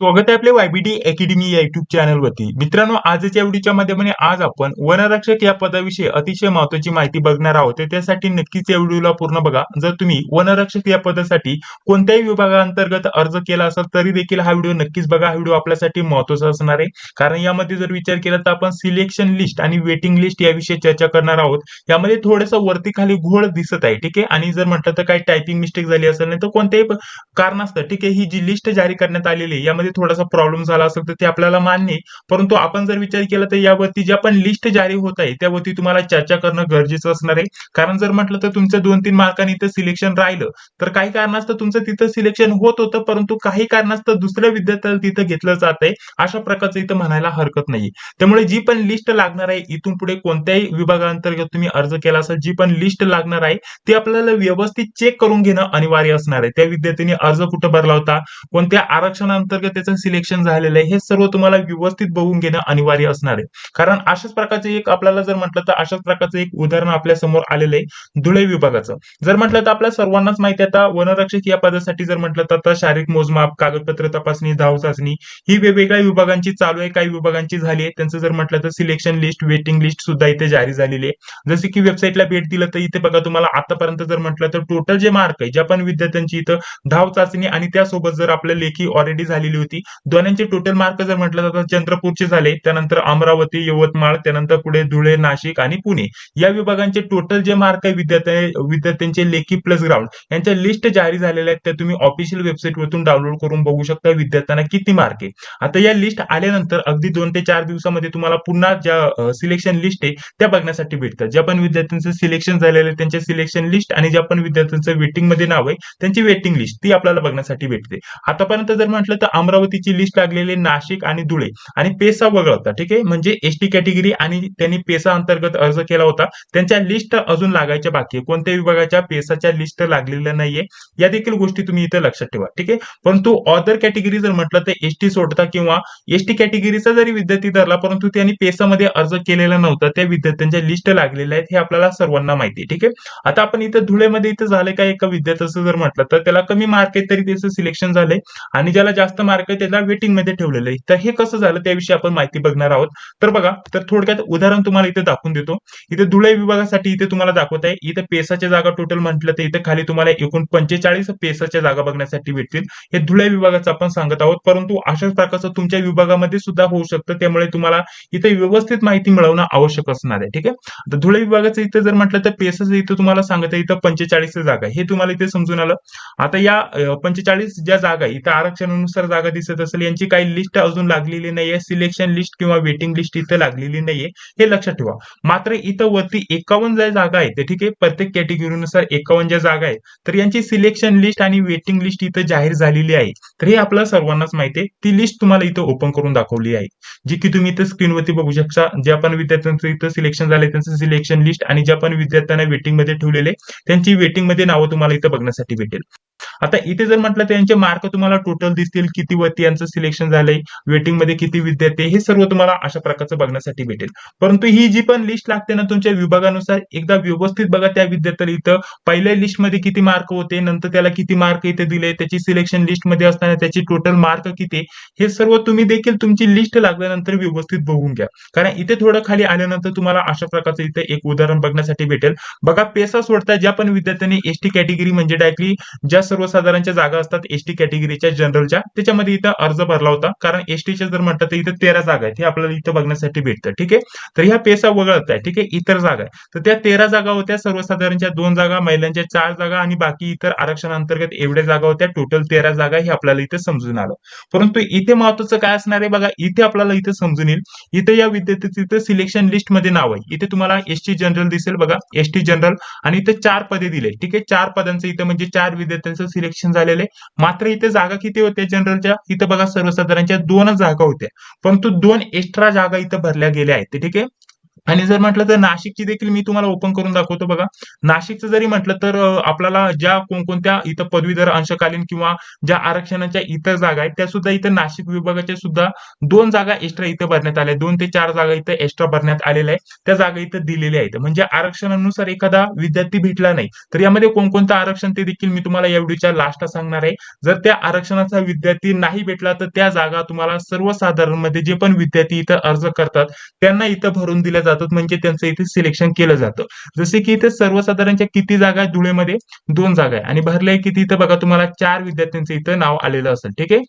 स्वागत आहे आपल्या वायबीडी अकॅडमी या युट्यूब चॅनलवरती मित्रांनो आजच्या व्हिडिओच्या माध्यमाने आज आपण वनरक्षक या पदाविषयी अतिशय महत्वाची माहिती बघणार आहोत. त्यासाठी नक्कीच या व्हिडिओला पूर्ण बघा. जर तुम्ही वनरक्षक या पदासाठी कोणत्याही विभागाअंतर्गत अर्ज केला असेल तरी देखील हा व्हिडिओ नक्कीच बघा. हा व्हिडिओ आपल्यासाठी महत्त्वाचा असणार आहे. कारण यामध्ये जर विचार केला तर आपण सिलेक्शन लिस्ट आणि वेटिंग लिस्ट याविषयी चर्चा करणार आहोत. यामध्ये थोडंसं वरती खाली घोळ दिसत आहे ठीक आहे? आणि जर म्हटलं तर काही टायपिंग मिस्टेक झाली असेल नाही तर कोणत्याही कारण असतं ठीक आहे? ही जी लिस्ट जारी करण्यात आलेली आहे यामध्ये थोडासा प्रॉब्लेम झाला असेल तर ते आपल्याला मान्य आहे. परंतु आपण जर विचार केला तर यावरती ज्या पण लिस्ट जारी होत आहे त्यावरती तुम्हाला चर्चा करणं गरजेचं असणार आहे. कारण जर म्हटलं तर तुमचं दोन तीन मार्कांनी इथं सिलेक्शन राहिलं तर काही कारणास्तव तुमचं तिथं सिलेक्शन होत होतं परंतु काही कारणास्तव दुसऱ्या विद्यार्थ्याला तिथं घेतलं जात आहे अशा प्रकारचं इथं म्हणायला हरकत नाही. त्यामुळे जी पण लिस्ट लागणार आहे इथून पुढे कोणत्याही विभागांतर्गत तुम्ही अर्ज केला असेल जी पण लिस्ट लागणार आहे ती आपल्याला व्यवस्थित चेक करून घेणं अनिवार्य असणार आहे. त्या विद्यार्थ्यांनी अर्ज कुठं भरला होता? कोणत्या आरक्षणांतर्गत त्याचं सिलेक्शन झालेलं आहे हे सर्व तुम्हाला व्यवस्थित बघून घेणं अनिवार्य असणार आहे. कारण अशाच प्रकारचे एक आपल्याला जर म्हटलं तर अशाच प्रकारचं एक उदाहरण आपल्यासमोर आलेलं आहे धुळे विभागाचं. जर म्हटलं तर आपल्या सर्वांनाच माहिती आता वनरक्षक या पदासाठी जर म्हटलं तर आता शारीरिक मोजमाप कागदपत्र तपासणी धाव चाचणी ही वेगवेगळ्या विभागांची चालू आहे काही विभागांची झाली आहे. त्यांचं जर म्हटलं तर सिलेक्शन लिस्ट वेटिंग लिस्ट सुद्धा इथे जारी झालेली आहे. जसे की वेबसाईटला भेट दिलं तर इथे बघा तुम्हाला आतापर्यंत जर म्हटलं तर टोटल जे मार्क आहे ज्या पण विद्यार्थ्यांची इथं धाव चाचणी आणि त्यासोबत जर आपल्या लेखी ऑलरेडी झालेली होती. दोन्यांचे टोटल मार्क जर म्हटलं तर चंद्रपूरचे झाले त्यानंतर अमरावती यवतमाळ त्यानंतर पुढे धुळे नाशिक आणि पुणे. या विभागांचे टोटल जे मार्क आहे विद्यार्थ्या विद्यार्थ्यांचे लेखी प्लस ग्राउंड यांच्या लिस्ट जारी झालेल्या आहेत त्या तुम्ही ऑफिशियल वेबसाईट वरतून डाउनलोड करून बघू शकता विद्यार्थ्यांना किती मार्क आहे. आता या लिस्ट आल्यानंतर अगदी दोन ते चार दिवसामध्ये तुम्हाला पुन्हा ज्या सिलेक्शन लिस्ट आहे त्या बघण्यासाठी भेटतात. ज्या पण विद्यार्थ्यांचं सिलेक्शन झालेलं आहे त्यांच्या सिलेक्शन लिस्ट आणि ज्या पण विद्यार्थ्यांचं वेटिंगमध्ये नाव आहे त्यांची वेटिंग लिस्ट ती आपल्याला बघण्यासाठी भेटते. आतापर्यंत जर म्हटलं तर अमरावतीची लिस्ट लागलेली नाशिक आणि धुळे. आणि पेसा वगळता होता ठीक आहे? म्हणजे एसटी कॅटेगरी आणि त्यांनी पेसा अंतर्गत अर्ज केला होता. त्यांच्या लिस्ट अजून लागायच्या बाकी आहे. कोणत्या विभागाच्या पेसाच्या लिस्ट लागलेल्या नाहीये. या देखील गोष्टी तुम्ही इथे लक्षात ठेवा ठीक आहे? परंतु ऑदर कॅटेगरी जर म्हटलं तर एसटी सोडता किंवा एसटी कॅटेगरीचा जरी विद्यार्थी धरला परंतु त्यांनी पेसामध्ये अर्ज केलेला नव्हता त्या विद्यार्थ्यांच्या लिस्ट लागलेल्या आहेत हे आपल्याला सर्वांना माहिती आहे ठीक आहे? आता आपण इथं धुळेमध्ये इथं झालं काय एका विद्यार्थ्याचं जर म्हटलं तर त्याला कमी मार्क आहे तरी त्याचं सिलेक्शन झालंय. आणि ज्याला जास्त मार्क आहे त्याला वेटिंगमध्ये ठेवलेलं आहे. तर हे कसं झालं त्याविषयी आपण माहिती बघणार आहोत. तर बघा तर थोडक्यात उदाहरण तुम्हाला इथे दाखवून देतो. इथे धुळे विभागासाठी इथे तुम्हाला दाखवत आहे. इथे पेसाच्या जागा टोटल म्हटलं तर इथे खाली तुम्हाला एकूण पंचेचाळीस पेसाच्या जागा बघण्यासाठी भेटतील. हे धुळे विभागाचं आपण सांगत आहोत. परंतु अशाच प्रकारचं तुमच्या विभागामध्ये सुद्धा होऊ शकतं. त्यामुळे तुम्हाला इथे व्यवस्थित माहिती मिळवणं आवश्यक असणार आहे. ठीक आहे? धुळे विभागाचं इथे जर म्हटलं तर पेसाचं इथं तुम्हाला सांगत आहे इथं पंचेचाळीस जागा आहे. हे तुम्हाला इथे समजून आलं. आता या पंचेचाळीस ज्या जागा आहे इथं आरक्षणानुसार जागा दिसत असेल यांची काही लिस्ट अजून लागलेली नाहीये. सिलेक्शन लिस्ट किंवा वेटिंग लिस्ट इथं लागलेली नाहीये. हे लक्षात ठेवा. मात्र इथं वरती एकावन्न ज्या जागा आहेत ते ठीक आहे प्रत्येक कॅटेगरीनुसार एकावन्न ज्या जागा आहेत तर यांची सिलेक्शन लिस्ट आणि वेटिंग लिस्ट इथं जाहीर झालेली आहे. तर हे आपल्याला सर्वांनाच माहिती आहे. ती लिस्ट तुम्हाला इथं ओपन करून दाखवली आहे. जी की तुम्ही इथं स्क्रीनवरती बघू शकता. ज्या पण विद्यार्थ्यांचं इथं सिलेक्शन झालंय त्यांचं सिलेक्शन लिस्ट आणि ज्या पण विद्यार्थ्यांना वेटिंगमध्ये ठेवलेले त्यांची वेटिंगमध्ये नावं तुम्हाला इथं बघण्यासाठी भेटेल. आता इथे जर म्हटलं तर यांचे मार्क तुम्हाला टोटल दिसतील किती वरती यांचं सिलेक्शन झालंय? वेटिंगमध्ये किती विद्यार्थी हे सर्व तुम्हाला अशा प्रकारचं बघण्यासाठी भेटेल. परंतु ही जी पण लिस्ट लागते ना तुमच्या विभागानुसार एकदा व्यवस्थित बघा त्या विद्यार्थ्याला इथं. पहिल्या लिस्टमध्ये किती मार्क होते नंतर त्याला किती मार्क इथे दिले त्याची सिलेक्शन लिस्टमध्ये असताना त्याची टोटल मार्क किती हे सर्व तुम्ही देखील तुमची लिस्ट लागल्यानंतर व्यवस्थित बघून घ्या. कारण इथे थोडं खाली आल्यानंतर तुम्हाला अशा प्रकारचं इथे एक उदाहरण बघण्यासाठी भेटेल. बघा पेसा सोडता ज्या पण विद्यार्थ्यांनी एसटी कॅटेगरी म्हणजे डायरेक्टली ज्या सर्वसाधारणच्या जागा असतात एसटी कॅटेगरीच्या जनरलच्या त्याच्यामध्ये इथं अर्ज भरला होता. कारण एसटीच्या जर म्हटलं तर इथं तेरा जागा आहेत. हे आपल्याला इथं बघण्यासाठी भेटतं. ठीक आहे? तर ह्या पेसा वगळत आहे. ठीक आहे? इतर जागा आहे तर त्या तेरा जागा होत्या. सर्वसाधारणच्या दोन जागा महिलांच्या चार जागा आणि बाकी इतर आरक्षणांतर्गत एवढ्या जागा होत्या. टोटल तेरा जागा हे आपल्याला इथे समजून आलं. परंतु इथे महत्वाचं काय असणार आहे? बघा इथे आपल्याला इथे समजून येईल. इथे या विद्यार्थ्याचं इथं सिलेक्शन लिस्टमध्ये नाव आहे. इथे तुम्हाला एसटी जनरल दिसेल. बघा एसटी जनरल आणि इथे चार पदे दिले ठीक आहे? चार पदांचं इथं म्हणजे चार विद्यार्थ्यांचं सिलेक्शन झालेलं आहे. मात्र इथे जागा किती होत्या जनरलच्या इथं बघा सर्वसाधारणच्या दोनच जागा होत्या. परंतु दोन एक्स्ट्रा जागा इथं भरल्या गेल्या आहेत. ठीक आहे? आणि जर म्हटलं तर नाशिकची देखील मी तुम्हाला ओपन करून दाखवतो बघा. नाशिकचं जरी म्हटलं तर आपल्याला ज्या कोणकोणत्या इथं पदवीधर अंशकालीन किंवा ज्या आरक्षणाच्या इतर जागा आहेत त्या सुद्धा इथं नाशिक विभागाच्या सुद्धा दोन जागा एक्स्ट्रा इथं भरण्यात आल्या दोन ते चार जागा इथं एक्स्ट्रा भरण्यात आलेल्या आहेत. त्या जागा इथं दिलेल्या आहेत. म्हणजे आरक्षणानुसार एखादा विद्यार्थी भेटला नाही तर यामध्ये कोणकोणतं आरक्षण ते देखील मी तुम्हाला या व्हिडिओच्या लास्टला सांगणार आहे. जर त्या आरक्षणाचा विद्यार्थी नाही भेटला तर त्या जागा तुम्हाला सर्वसाधारणमध्ये जे पण विद्यार्थी इथं अर्ज करतात त्यांना इथं भरून दिल्या जातात. म्हणजे त्यांचं इथे सिलेक्शन केलं जातं. जसे की इथे सर्वसाधारणच्या किती जागा आहेत? धुळेमध्ये दोन जागा आहे. आणि भरले किती? इथं बघा तुम्हाला चार विद्यार्थ्यांचं इथं नाव आलेलं असेल. ठीक आहे?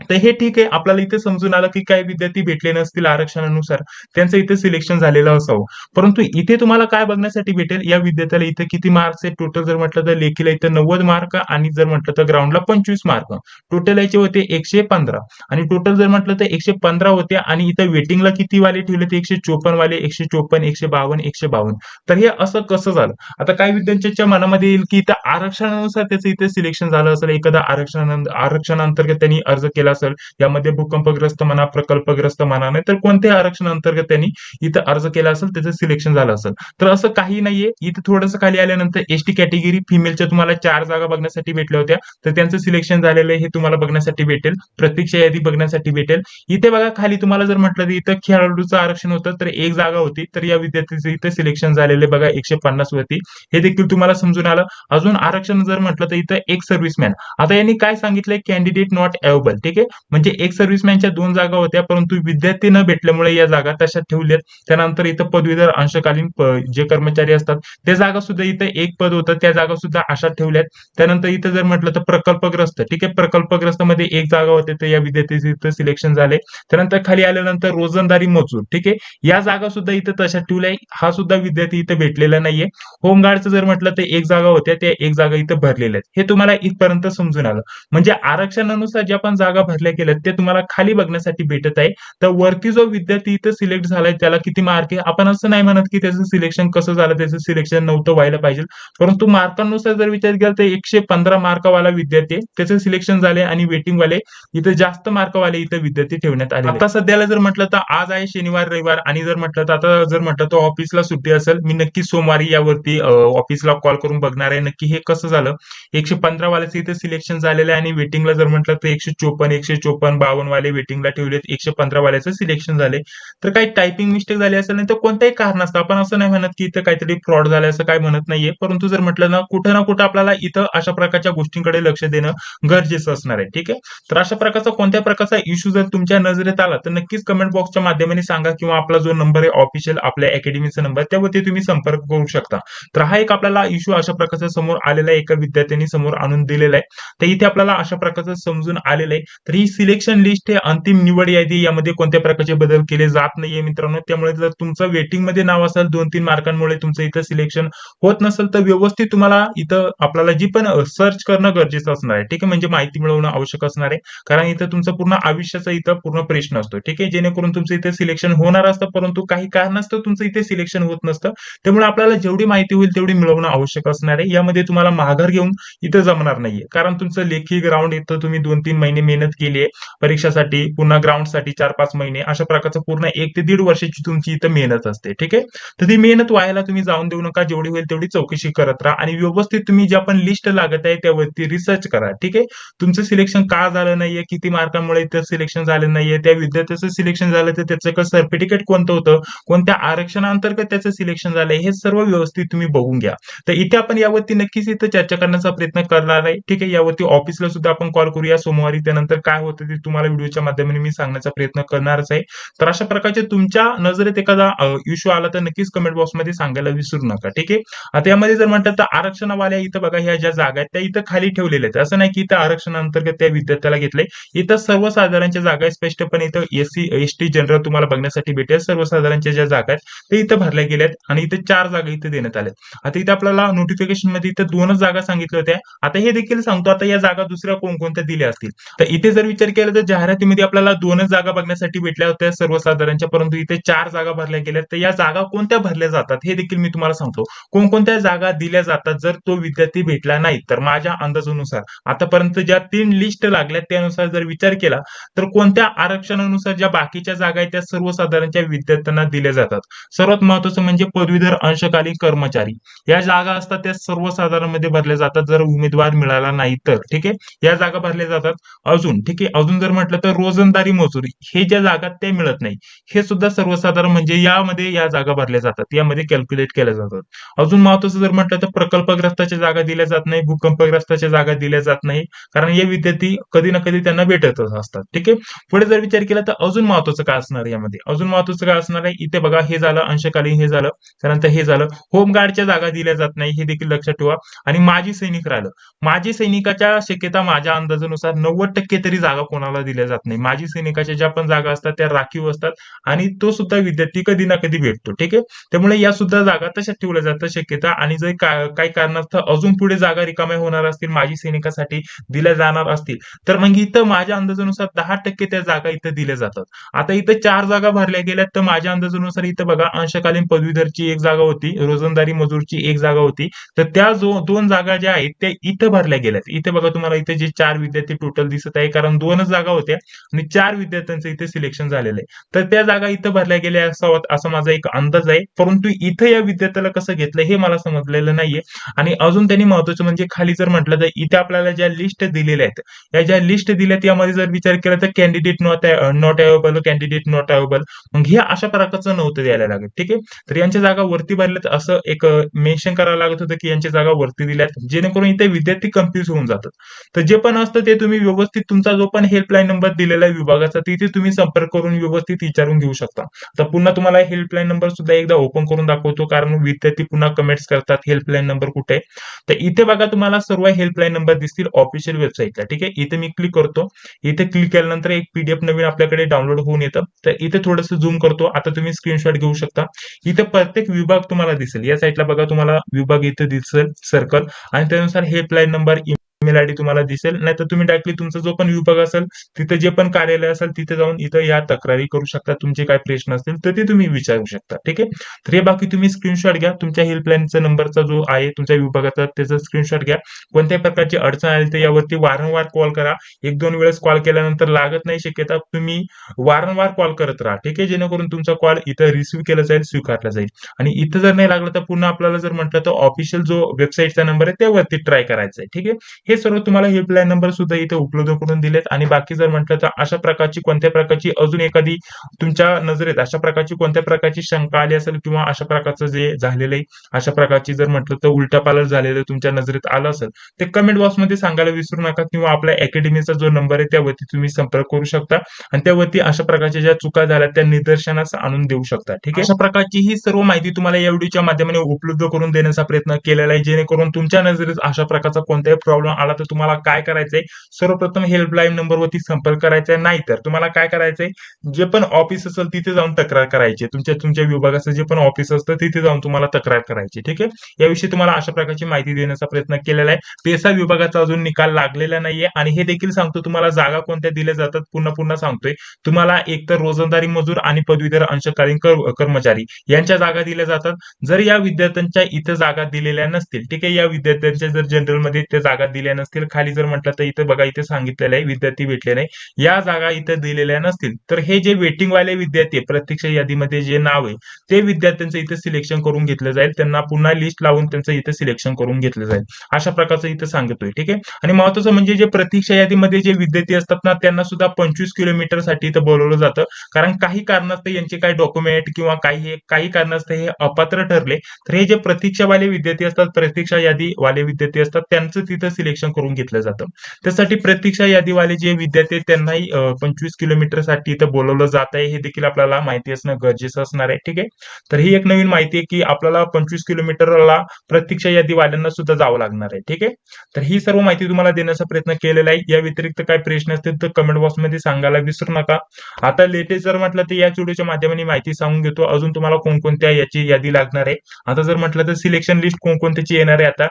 तर हे ठीक आहे. आपल्याला इथे समजून आलं की काही विद्यार्थी भेटले नसतील आरक्षणानुसार. त्यांचं इथे सिलेक्शन झालेलं असावं. परंतु इथे तुम्हाला काय बघण्यासाठी भेटेल? या विद्यार्थ्याला इथे किती मार्क्स आहेत? टोटल जर म्हटलं तर लेखीला इथं नव्वद मार्क आणि जर म्हटलं तर ग्राउंडला पंचवीस मार्क टोटल याचे होते एकशे पंधरा. आणि टोटल जर म्हटलं तर एकशे पंधरा होते आणि इथं वेटिंगला किती वाले ठेवले ते एकशे चोपन्न वाले एकशे चोपन्न एकशे बावन्न एकशे बावन्न. तर हे असं कसं झालं? आता काही विद्यार्थ्यांच्या मनामध्ये येईल की इथं आरक्षणानुसार त्याचं इथे सिलेक्शन झालं असेल. एखादा आरक्षण आरक्षणांतर्गत त्यांनी अर्ज केला असेल यामध्ये भूकंपग्रस्त म्हणा प्रकल्पग्रस्त म्हणा नाही तर कोणत्याही आरक्षण अंतर्गत त्यांनी इथं अर्ज केला असेल त्याचं सिलेक्शन झालं असेल. तर असं काही नाहीये. इथं थोडंसं खाली आल्यानंतर एसटी कॅटेगरी फिमेलच्या तुम्हाला चार जागा बघण्यासाठी भेटल्या होत्या. तर त्यांचं सिलेक्शन झालेलं आहे हे तुम्हाला बघण्यासाठी भेटेल. प्रतीक्षा यादी बघण्यासाठी भेटेल. इथे बघा खाली तुम्हाला जर म्हटलं तर इथं खेळाडूचं आरक्षण होतं तर एक जागा होती. तर या विद्यार्थ्याचं इथं सिलेक्शन झालेले बघा एकशे पन्नास वरती. हे देखील तुम्हाला समजून आलं. अजून आरक्षण जर म्हटलं तर इथं एक सर्व्हिसमॅन आता यांनी काय सांगितलंय? कॅन्डिडेट नॉट अवेबल ठीक ठीक आहे? म्हणजे एक सर्व्हिसमॅनच्या दोन जागा होत्या परंतु विद्यार्थी न भेटल्यामुळे या जागा तशा ठेवल्यात. त्यानंतर इथं पदवीधर अंशकालीन जे कर्मचारी असतात त्या जागा सुद्धा इथं एक पद होतं त्या जागा सुद्धा अशा ठेवल्यात. त्यानंतर इथं जर म्हटलं तर प्रकल्पग्रस्त ठीक आहे? प्रकल्पग्रस्त मध्ये एक जागा होते तर या विद्यार्थ्याचे इथं सिलेक्शन झाले त्यानंतर खाली आल्यानंतर रोजंदारी मजूर ठीक आहे? या जागा सुद्धा इथं तशा ठेवल्या हा सुद्धा विद्यार्थी इथं भेटलेला नाहीये. होमगार्डचं जर म्हटलं तर एक जागा होत्या त्या एक जागा इथं भरलेल्या आहेत. हे तुम्हाला इथपर्यंत समजून आलं. म्हणजे आरक्षणानुसार ज्या पण जागा भरल्या गेल्यात ते तुम्हाला खाली बघण्यासाठी भेटत आहे. तर वरती जो विद्यार्थी इथं सिलेक्ट झालाय त्याला किती मार्क आहे? आपण असं नाही म्हणत की त्याचं सिलेक्शन कसं झालं त्याचं सिलेक्शन नव्हतं व्हायला पाहिजे. परंतु मार्कांनुसार जर विचार केला तर एकशे पंधरा मार्कवाला विद्यार्थी आहे. त्याचे सिलेक्शन झाले आणि वेटिंग वाले इथं जास्त मार्कवाले इथं विद्यार्थी ठेवण्यात आले आता सध्याला जर म्हटलं तर आज आहे शनिवार रविवार आणि जर म्हटलं तर आता जर म्हटलं तर ऑफिसला सुट्टी असेल मी नक्की सोमवारी यावरती ऑफिसला कॉल करून बघणार आहे. नक्की हे कसं झालं? एकशे पंधरा वाल्याचं इथे सिलेक्शन झालेलं आहे आणि वेटिंगला जर म्हटलं तर एकशे चोपन्न एकशे चोपन्न बावन्न वाले वेटिंगला ठेवलेत. एकशे पंधरा वाल्याचं सिलेक्शन झाले तर काही टायपिंग मिस्टेक झाली असेल नाही तर कोणत्याही कारण असतं आपण असं नाही म्हणत की इथं काहीतरी फ्रॉड झालं असं काय म्हणत नाहीये. परंतु जर म्हटलं ना कुठं ना कुठं आपल्याला इथं अशा प्रकारच्या गोष्टींकडे लक्ष देणं गरजेचं असणार आहे ठीक आहे? तर अशा प्रकारचा कोणत्या प्रकारचा इश्यू जर तुमच्या नजरेत आला तर नक्कीच कमेंट बॉक्सच्या माध्यमाने सांगा किंवा आपला जो नंबर आहे ऑफिशियल आपल्या अकॅडमीचा नंबर त्यावरती तुम्ही संपर्क करू शकता. तर हा एक आपल्याला इश्यू अशा प्रकारचा समोर आलेला आहे एका विद्यार्थ्यांनी समोर आणून दिलेला आहे. तर इथे आपल्याला अशा प्रकारचं समजून आलेलं आहे. तर ही सिलेक्शन लिस्ट हे अंतिम निवड यादी यामध्ये कोणत्या प्रकारचे बदल केले जात नाहीये मित्रांनो. त्यामुळे जर तुमचं वेटिंगमध्ये नाव असेल दोन तीन मार्कांमुळे तुमचं इथं सिलेक्शन होत नसेल तर व्यवस्थित तुम्हाला इथं आपल्याला जी पण सर्च करणं गरजेचं असणार आहे. ठीक आहे? म्हणजे माहिती मिळवणं आवश्यक असणार आहे. कारण इथं तुमचं पूर्ण आयुष्याचा इथं पूर्ण प्रश्न असतो. ठीक आहे? जेणेकरून तुमचं इथे सिलेक्शन होणार असतं परंतु काही कारणास्तव तुमचं इथे सिलेक्शन होत नसतं. त्यामुळे आपल्याला जेवढी माहिती होईल तेवढी मिळवणं आवश्यक असणार आहे. यामध्ये तुम्हाला माघार घेऊन इथं जमणार नाहीये. कारण तुमचं लेखी ग्राउंड इथं तुम्ही दोन तीन महिने मेहनत केली आहे. परीक्षासाठी पुन्हा ग्राउंडसाठी चार पाच महिने अशा प्रकारचं पूर्ण एक ते दीड वर्षाची तुमची इथं मेहनत असते ठीक आहे? तर ती मेहनत व्हायला तुम्ही जाऊन देऊ नका जेवढी होईल तेवढी चौकशी करत राहा आणि व्यवस्थित तुम्ही ज्या पण लिस्ट लागत आहे त्यावरती रिसर्च करा ठीक आहे? तुमचं सिलेक्शन का झालं नाहीये किती मार्कांमुळे इथं सिलेक्शन झालं नाहीये त्या विद्यार्थ्याचं सिलेक्शन झालं तर त्याचं सर्टिफिकेट कोणतं होतं कोणत्या आरक्षणाअंतर्गत त्याचं सिलेक्शन झालंय हे सर्व व्यवस्थित तुम्ही बघून घ्या. तर इथे आपण यावरती नक्कीच इथं चर्चा करण्याचा प्रयत्न करणार आहे ठीक आहे? यावरती ऑफिसला सुद्धा आपण कॉल करूया सोमवारी त्यानंतर काय होतं ते तुम्हाला व्हिडिओच्या माध्यमाने मी सांगण्याचा प्रयत्न करणारच आहे. तर अशा प्रकारचे तुमच्या नजरेत एखादा इश्यू आला तर नक्कीच कमेंट बॉक्समध्ये सांगायला विसरू नका ठीक आहे? आता यामध्ये जर म्हणतात तर आरक्षणावाल्या इथं बघा ह्या ज्या जागा आहेत त्या इथं खाली ठेवलेल्या आहेत. असं नाही की इथं आरक्षणाअंतर्गत त्या विद्यार्थ्याला घेतलंय. इथं सर्वसाधारणच्या जागा आहेत. स्पष्टपणे इथं एससी एसटी जनरल तुम्हाला बघण्यासाठी भेटेल. सर्वसाधारणच्या ज्या जागा आहेत ते इथं भरल्या गेल्या आहेत आणि इथे चार जागा इथे देण्यात आल्या आता इथे आपल्याला नोटिफिकेशनमध्ये इथं दोनच जागा सांगितल्या होत्या. आता हे देखील सांगतो. आता या जागा दुसऱ्या कोणकोणत्या दिल्या असतील. तर इथे इथे जर विचार केला तर जाहिरातीमध्ये आपल्याला दोनच जागा बघण्यासाठी भेटल्या होत्या सर्वसाधारणच्या परंतु इथे चार जागा भरल्या गेल्या. तर या जागा कोणत्या भरल्या जातात हे देखील मी तुम्हाला सांगतो. कोणकोणत्या जागा दिल्या जातात जर तो विद्यार्थी भेटला नाही? तर माझ्या अंदाजानुसार आतापर्यंत ज्या तीन लिस्ट लागल्या त्यानुसार जर विचार केला तर कोणत्या आरक्षणानुसार ज्या बाकीच्या जागा आहेत त्या सर्वसाधारणच्या विद्यार्थ्यांना दिल्या जातात? सर्वात महत्वाचं म्हणजे पदवीधर अंशकालीन कर्मचारी. या जागा असतात त्या सर्वसाधारणमध्ये भरल्या जातात. जर उमेदवार मिळाला नाही तर ठीक आहे? या जागा भरल्या जातात. अजून ठीक आहे? अजून जर म्हटलं तर रोजंदारी मजुरी हे ज्या जागा ते मिळत नाही हे सुद्धा सर्वसाधारण म्हणजे यामध्ये या जागा भरल्या जातात यामध्ये कॅल्क्युलेट केल्या जातात. अजून महत्वाचं जर म्हटलं तर प्रकल्पग्रस्ताच्या जागा दिल्या जात नाही भूकंपग्रस्ताच्या जागा दिल्या जात नाही कारण हे विद्यार्थी कधी ना कधी त्यांना भेटतच असतात ठीक आहे? पुढे जर विचार केला तर अजून महत्वाचं काय असणार आहे यामध्ये? अजून महत्वाचं काय असणार आहे? इथे बघा हे झालं अंशकालीन हे झालं त्यानंतर हे झालं होमगार्डच्या जागा दिल्या जात नाही हे देखील लक्षात ठेवा. आणि माजी सैनिक राहिलं. माजी सैनिकाच्या शक्यता माझ्या अंदाजानुसार नव्वद टक्के तरी जागा कोणाला दिल्या जात नाही. माजी सैनिकाच्या ज्या पण जागा असतात त्या राखीव असतात आणि तो सुद्धा विद्यार्थी कधी ना कधी भेटतो ठीक आहे? त्यामुळे या सुद्धा जागा तशा ठेवल्या जातात शक्यता. आणि जर काही कारणास्तव अजून पुढे जागा रिकाम्या होणार असतील माजी सैनिकासाठी दिल्या जाणार असतील तर मग इथं माझ्या अंदाजानुसार दहा टक्के त्या जागा इथं दिल्या जातात. आता इथं चार जागा भरल्या गेल्यात तर माझ्या अंदाजानुसार इथं बघा अंशकालीन पदवीधरची एक जागा होती रोजंदारी मजूरची एक जागा होती. तर त्या जो दोन जागा ज्या आहेत त्या इथं भरल्या गेल्यात. इथे बघा तुम्हाला इथे जे चार विद्यार्थी टोटल दिसत आहे कारण दोनच जागा होत्या आणि चार विद्यार्थ्यांचं इथे सिलेक्शन झालेलं आहे. तर त्या जागा इथं भरल्या गेल्या असाव्यात असा माझा एक अंदाज आहे. परंतु इथं या विद्यार्थ्याला कसं घेतलं हे मला समजलेलं नाहीये. आणि अजून त्यांनी महत्वाचं म्हणजे खाली जर म्हटलं तर इथे आपल्याला ज्या लिस्ट दिलेल्या आहेत या ज्या लिस्ट दिल्या यामध्ये जर विचार केला तर candidate not not available candidate not available मग हे अशा प्रकारचं नव्हतं द्यायला लागत ठीक आहे? तर यांच्या जागा वरती भरल्यात असं एक मेन्शन करावं लागत होतं की यांच्या जागा वरती दिल्यात. जेणेकरून इथे विद्यार्थी कन्फ्युज होऊन जातात. तर जे पण असतं ते तुम्ही व्यवस्थित तुमचं जो पण हेल्पलाईन नंबर दिलेला आहे विभागाचा तिथे तुम्ही संपर्क करून व्यवस्थित विचारून घेऊ शकता. तर पुन्हा तुम्हाला हेल्पलाईन नंबर सुद्धा एकदा ओपन करून दाखवतो कारण विद्यार्थी पुन्हा कमेंट्स करतात हेल्पलाईन नंबर कुठे आहे? तर इथे बघा तुम्हाला सर्व हेल्पलाईन नंबर दिसतील ऑफिशियल वेबसाईटला ठीक आहे? इथे मी क्लिक करतो. इथे क्लिक केल्यानंतर एक पीडीएफ नवीन आपल्याकडे डाउनलोड होऊन येतं. तर इथे थोडस झूम करतो. आता तुम्ही स्क्रीनशॉट घेऊ शकता. इथे प्रत्येक विभाग तुम्हाला दिसेल. या साईडला बघा तुम्हाला विभाग इथे दिसेल सर्कल आणि त्यानुसार हेल्पलाईन नंबर ईमेल आयडी तुम्हाला दिसेल. नाहीतर तुम्ही डायरेक्टली तुमचा जो पण विभाग असेल तिथे जे पण कार्यालय असेल तिथे जाऊन इथं या तक्रारी करू शकता. तुमचे काय प्रश्न असतील तर ते तुम्ही विचारू शकता. ठीक आहे? तर हे बाकी तुम्ही स्क्रीनशॉट घ्या. तुमच्या हेल्पलाईनचा नंबरचा जो आहे तुमच्या विभागाचा त्याचा स्क्रीनशॉट घ्या. कोणत्याही प्रकारची अडचण आली तर यावरती वारंवार कॉल करा. एक दोन वेळेस कॉल केल्यानंतर लागत नाही शक्यता. तुम्ही वारंवार कॉल करत राहा. ठीक आहे? जेणेकरून तुमचा कॉल इथं रिसिव्ह केला जाईल स्वीकारला जाईल. आणि इथं जर नाही लागलं तर पुन्हा आपल्याला जर म्हटलं तर ऑफिशियल जो वेबसाईटचा नंबर आहे त्यावरती ट्राय करायचा आहे. ठीक आहे? हे सर्व तुम्हाला हेल्पलाईन नंबर सुद्धा इथे उपलब्ध करून दिलेत. आणि बाकी जर म्हटलं तर अशा प्रकारची कोणत्या प्रकारची अजून एखादी तुमच्या नजरेत अशा प्रकारची कोणत्या प्रकारची शंका आली असेल किंवा अशा प्रकारचं जे झालेलं आहे अशा प्रकारची जर म्हटलं तर उलटापालट झालेलं तुमच्या नजरेत आलं असेल ते कमेंट बॉक्समध्ये सांगायला विसरू नका किंवा आपल्या अकॅडमीचा जो नंबर आहे त्यावरती तुम्ही संपर्क करू शकता. आणि त्यावरती अशा प्रकारच्या ज्या चुका झाल्या त्या निदर्शनास आणून देऊ शकता. ठीक आहे? अशा प्रकारची ही सर्व माहिती तुम्हाला या व्हिडिओच्या माध्यमाने उपलब्ध करून देण्याचा प्रयत्न केलेला आहे. जेणेकरून तुमच्या नजरेत अशा प्रकारचा कोणताही प्रॉब्लेम आला तर तुम्हाला काय करायचंय? सर्वप्रथम हेल्पलाईन नंबरवरती संपर्क करायचा आहे. नाही तर तुम्हाला काय करायचंय? जे पण ऑफिस असेल तिथे जाऊन तक्रार करायची. तुमच्या तुमच्या विभागाचं जे पण ऑफिस असतं तिथे जाऊन तुम्हाला तक्रार करायची. ठीक आहे? याविषयी तुम्हाला अशा प्रकारची माहिती देण्याचा प्रयत्न केलेला आहे. पेसा विभागाचा अजून निकाल लागलेला नाहीये. आणि हे देखील सांगतो तुम्हाला जागा कोणत्या दिल्या जातात? पुन्हा पुन्हा सांगतोय. तुम्हाला एकतर रोजंदारी मजूर आणि पदवीधर अंशकालीन कर- कर्मचारी यांच्या जागा दिल्या जातात. जर या विद्यार्थ्यांच्या इथं जागा दिलेल्या नसतील ठीक आहे? या विद्यार्थ्यांच्या जर जनरलमध्ये त्या जागा दिल्या नसतील. खाली जर म्हटलं तर इथं बघा इथे सांगितलेलं आहे विद्यार्थी भेटले नाही. या जागा इथं दिलेल्या नसतील. तर हे जे वेटिंग वाले विद्यार्थी आहे, प्रत्यक्ष यादीमध्ये जे नाव आहे ते विद्यार्थ्यांचं इथे सिलेक्शन करून घेतलं जाईल. त्यांना पुन्हा लिस्ट लावून त्यांचं इथे सिलेक्शन करून घेतलं जाईल. अशा प्रकारचं इथं सांगतोय ठीक आहे? आणि महत्वाचं म्हणजे जे प्रतीक्षा यादीमध्ये जे विद्यार्थी असतात ना त्यांना सुद्धा पंचवीस किलोमीटरसाठी इथं बोलवलं जातं. कारण काही कारणास्तव यांचे काही डॉक्युमेंट किंवा काही काही कारणास्तव हे अपात्र ठरले. तर हे जे प्रतीक्षावाले विद्यार्थी असतात प्रतीक्षा यादी वाले विद्यार्थी असतात त्यांचं तिथं सिलेक्शन करून घेतलं जातं. त्यासाठी प्रतीक्षा यादीवाले जे विद्यार्थी त्यांनाही पंचवीस किलोमीटरसाठी इथं बोलवलं जात आहे. हे देखील आपल्याला माहिती असणं गरजेचं असणार आहे. ठीक आहे? तर ही एक नवीन माहिती आहे की आपल्याला पंचवीस किलोमीटरला प्रतीक्षा यादीवाल्यांना सुद्धा जावं लागणार आहे. ठीक आहे? तर ही सर्व माहिती तुम्हाला देण्याचा प्रयत्न केलेला आहे. या व्यतिरिक्त काय प्रश्न असतील तर कमेंट बॉक्समध्ये सांगायला विसरू नका. आता लेटेस्ट जर म्हटलं तर या व्हिडिओच्या माध्यमाने माहिती सांगून घेतो. अजून तुम्हाला कोणकोणत्या याची यादी लागणार आहे? आता जर म्हटलं तर सिलेक्शन लिस्ट कोणकोणत्याची येणार आहे आता?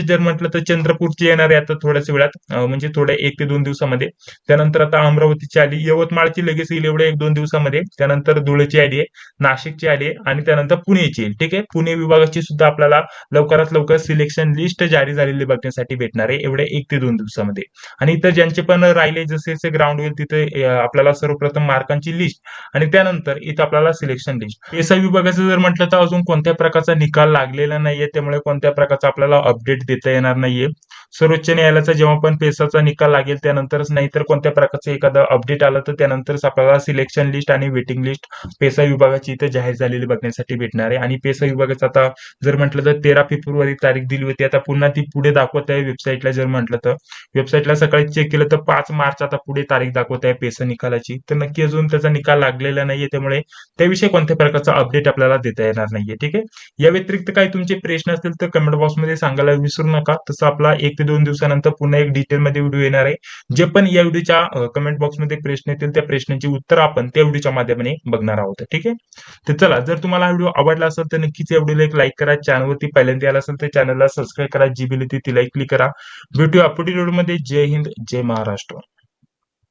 जर म्हटलं तर चंद्रपूरची येणार आहे आता थोड्याच वेळात म्हणजे थोड्या एक ते दोन दिवसामध्ये. त्यानंतर आता अमरावतीची आली यवतमाळची लगेच येईल एवढ्या एक दोन दिवसामध्ये. त्यानंतर धुळेची आली आहे नाशिकची आली आहे आणि त्यानंतर पुणेची येईल. ठीक आहे? पुणे विभागाची सुद्धा आपल्याला लवकरात लवकर सिलेक्शन लिस्ट जारी झालेली बघण्यासाठी भेटणार आहे एवढ्या एक ते दोन दिवसामध्ये. आणि इतर ज्यांचे पण राहिले जसे जसे ग्राउंड होईल तिथे आपल्याला सर्वप्रथम मार्कांची लिस्ट आणि त्यानंतर इथं आपल्याला सिलेक्शन लिस्ट एसआय विभागाचं जर म्हटलं तर अजून कोणत्या प्रकारचा निकाल लागलेला नाहीये त्यामुळे कोणत्या प्रकारचा आपल्याला अपडेट देता येणार नाहीये. सर्वोच्च न्यायालयाचा जेव्हा पण पेसाचा निकाल लागेल त्यानंतरच नाहीतर कोणत्या प्रकारचं एखादं अपडेट आलं तर त्यानंतरच आपल्याला सिलेक्शन लिस्ट आणि वेटिंग लिस्ट पेसा विभागाची इथं जाहीर झालेली बघण्यासाठी भेटणार आहे. आणि पेसा विभागाचं आता जर म्हटलं तर तेरा फेब्रुवारी तारीख दिली होती. आता पुन्हा ती पुढे दाखवत आहे वेबसाईटला जर म्हटलं तर. वेबसाईटला सकाळी चेक केलं तर पाच मार्च आता पुढे तारीख दाखवत आहे पेसा निकालाची. तर नक्की अजून त्याचा निकाल लागलेला नाहीये त्यामुळे त्याविषयी कोणत्या प्रकारचा अपडेट आपल्याला देता येणार नाहीये. ठीक आहे? या व्यतिरिक्त काही तुमचे प्रश्न असतील तर कमेंट बॉक्समध्ये सांगायला विसरू नका. तसं आपला एक ते दोन दिवसानंतर पुन्हा एक डिटेलमध्ये व्हिडिओ येणार आहे. जे पण या व्हिडिओच्या कमेंट बॉक्समध्ये प्रश्न येतील त्या प्रश्नांची उत्तर आपण त्या व्हिडिओच्या माध्यमाने बघणार आहोत. ठीक आहे? तर चला जर तुम्हाला हा व्हिडिओ आवडला असेल तर नक्कीच या व्हिडिओला एक लाईक करा. चॅनलवरती पहिल्यांदा आला असेल तर चॅनलला सबस्क्राईब करा. जी बिल तिला क्लिक करा. भेटूया पुढील व्हिडिओमध्ये जय हिंद जय महाराष्ट्र.